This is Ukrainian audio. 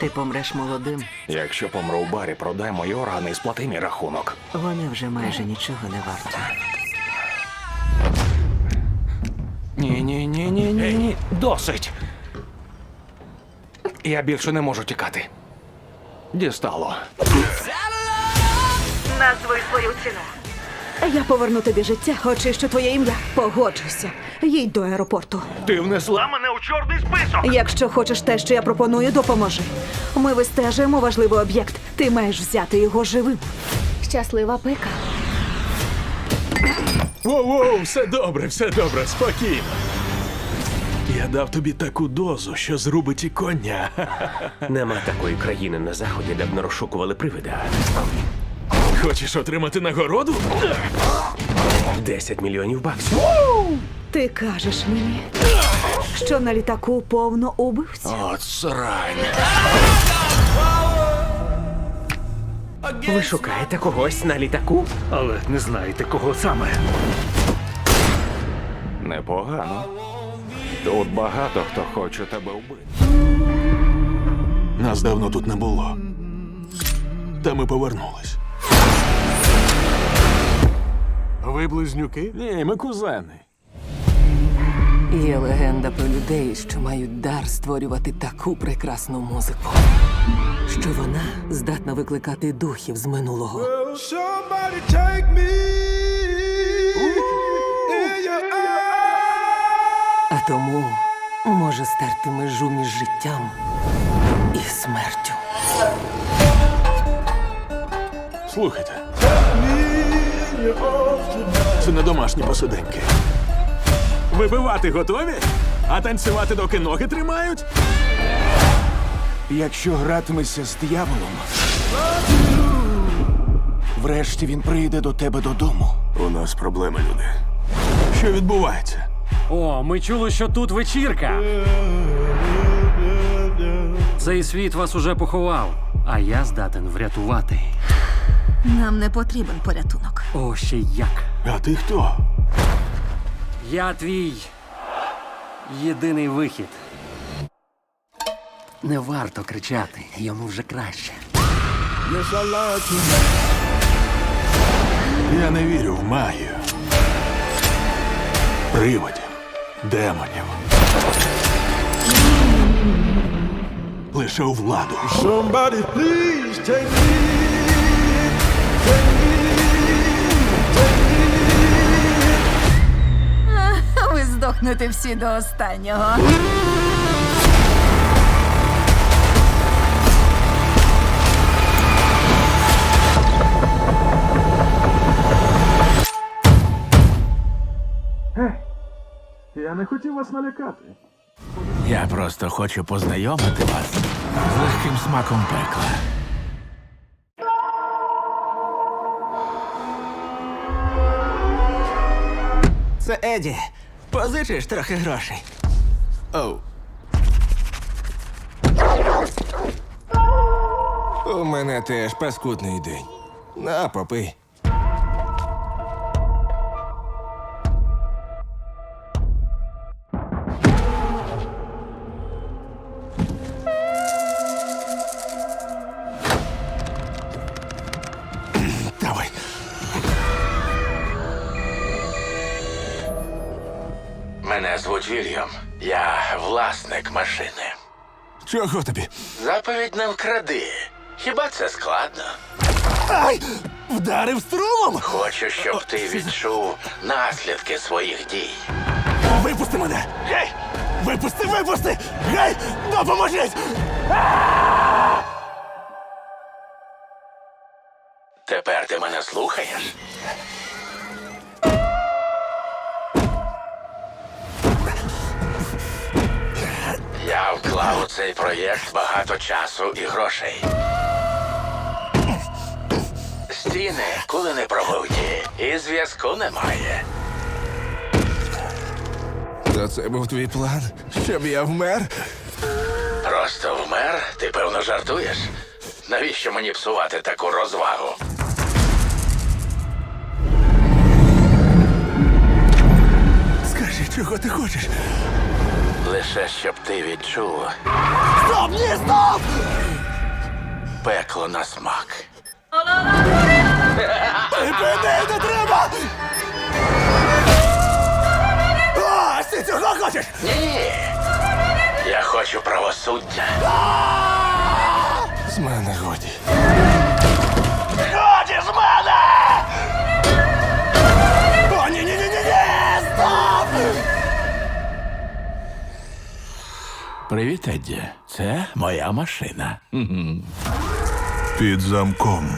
Ти помреш молодим. Якщо помру в барі, продай мої органи і сплати мій рахунок. Вони вже майже нічого не варті. Ні, ні, ні, ні, ні, ні. Досить. Я більше не можу тікати. Дістало. Назвуй свою ціну. Я поверну тобі життя, очищу твоє ім'я. Погоджуйся. Їдь до аеропорту. Ти внесла Мене у чорний список. Якщо хочеш те, що я пропоную, допоможи. Ми вистежуємо важливий об'єкт. Ти маєш взяти його живим. Щаслива пика. Воу-воу, все добре, все добре, спокійно. Я дав тобі таку дозу, що зрубить і коня. Нема такої країни на заході, де б не розшукували привида. Хочеш отримати нагороду? 10 мільйонів баксів. Ти кажеш мені, що на літаку повно убивців. От срань. Ви шукаєте когось на літаку? Але не знаєте, кого саме. Непогано. Тут багато хто хоче тебе вбити. Нас давно тут не було. Та ми повернулись. Ви близнюки? Ні, ми кузени. Є легенда про людей, що мають дар створювати таку прекрасну музику, що вона здатна викликати духів з минулого. А тому може стерти межу між життям і смертю. Слухайте. Це не домашні посиденьки. Вибивати готові? А танцювати, доки ноги тримають? Якщо гратимешся з дияволом, врешті він прийде до тебе додому. У нас проблеми, люди. Що відбувається? О, ми чули, що тут вечірка. Цей світ вас уже поховав, а я здатен врятувати. Нам не потрібен порятунок. О, ще як. А ти хто? Я твій єдиний вихід. Не варто кричати, йому вже краще. Я не вірю в магію. Приводів, демонів. Лише у владу. Somebody please take me. Ви всі до останнього. Я не хотів вас налякати. Я просто хочу познайомити вас з легким смаком пекла. Це Еді. Позичиш трохи грошей. Оу. У мене теж паскудний день. На, попий. Мене звуть Вільям. Я власник машини. Чого тобі? Заповідь не вкради. Хіба це складно? Ай! Вдарив струмом! Хочу, щоб ти відчув наслідки своїх дій. Випусти мене! Гей! Випусти, випусти! Гей! Допоможіть! Тепер ти мене слухаєш? Вклав у цей проєкт багато часу і грошей. Стіни, коли не пробуті, і зв'язку немає. То це був твій план, щоб я вмер? Просто вмер? Ти певно жартуєш? Навіщо мені псувати таку розвагу? Скажи, чого ти хочеш? Лише щоб ти відчув. Стоп, ні, стоп! Пекло на смак. Припини, не треба! А, ти цього хочеш? Ні. Я хочу правосуддя. З мене. Годі Привіт, Едді. Це моя машина. Під замком.